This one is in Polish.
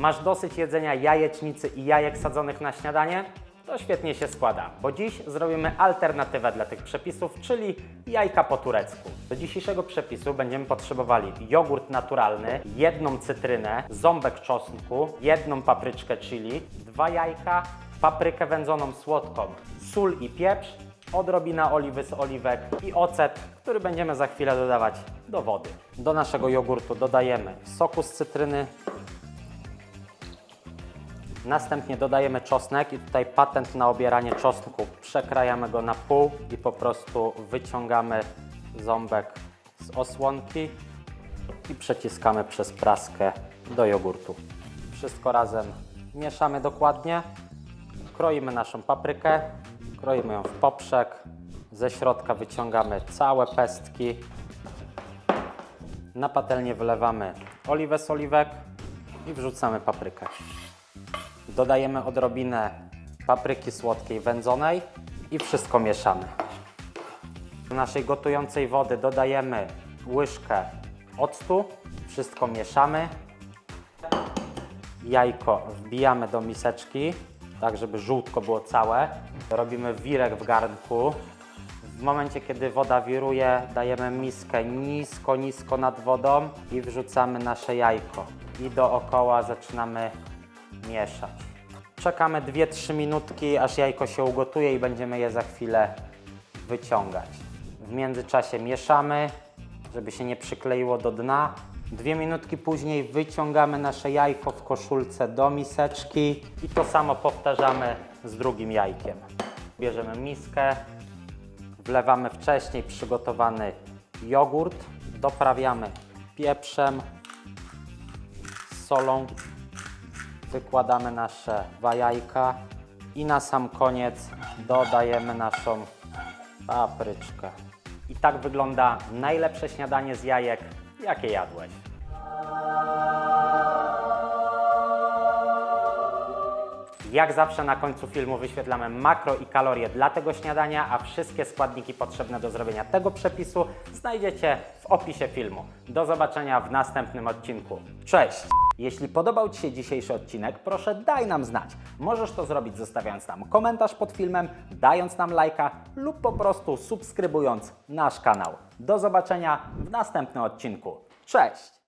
Masz dosyć jedzenia jajecznicy i jajek sadzonych na śniadanie? To świetnie się składa, bo dziś zrobimy alternatywę dla tych przepisów, czyli jajka po turecku. Do dzisiejszego przepisu będziemy potrzebowali jogurt naturalny, jedną cytrynę, ząbek czosnku, jedną papryczkę chili, dwa jajka, paprykę wędzoną słodką, sól i pieprz, odrobina oliwy z oliwek i ocet, który będziemy za chwilę dodawać do wody. Do naszego jogurtu dodajemy soku z cytryny, Następnie dodajemy czosnek i tutaj patent na obieranie czosnku. Przekrajamy go na pół i po prostu wyciągamy ząbek z osłonki i przeciskamy przez praskę do jogurtu. Wszystko razem mieszamy dokładnie. Kroimy naszą paprykę, kroimy ją w poprzek. Ze środka wyciągamy całe pestki. Na patelnię wylewamy oliwę z oliwek i wrzucamy paprykę. Dodajemy odrobinę papryki słodkiej wędzonej i wszystko mieszamy. Do naszej gotującej wody dodajemy łyżkę octu, wszystko mieszamy. Jajko wbijamy do miseczki, tak żeby żółtko było całe. Robimy wirek w garnku. W momencie, kiedy woda wiruje, dajemy miskę nisko, nisko nad wodą i wrzucamy nasze jajko. I dookoła zaczynamy mieszać. Czekamy 2-3 minutki, aż jajko się ugotuje i będziemy je za chwilę wyciągać. W międzyczasie mieszamy, żeby się nie przykleiło do dna. Dwie minutki później wyciągamy nasze jajko w koszulce do miseczki i to samo powtarzamy z drugim jajkiem. Bierzemy miskę, wlewamy wcześniej przygotowany jogurt, doprawiamy pieprzem, solą wykładamy nasze dwa jajka i na sam koniec dodajemy naszą papryczkę. I tak wygląda najlepsze śniadanie z jajek, jakie jadłeś. Jak zawsze na końcu filmu wyświetlamy makro i kalorie dla tego śniadania, a wszystkie składniki potrzebne do zrobienia tego przepisu znajdziecie w opisie filmu. Do zobaczenia w następnym odcinku. Cześć! Jeśli podobał Ci się dzisiejszy odcinek, proszę daj nam znać. Możesz to zrobić zostawiając nam komentarz pod filmem, dając nam lajka lub po prostu subskrybując nasz kanał. Do zobaczenia w następnym odcinku. Cześć!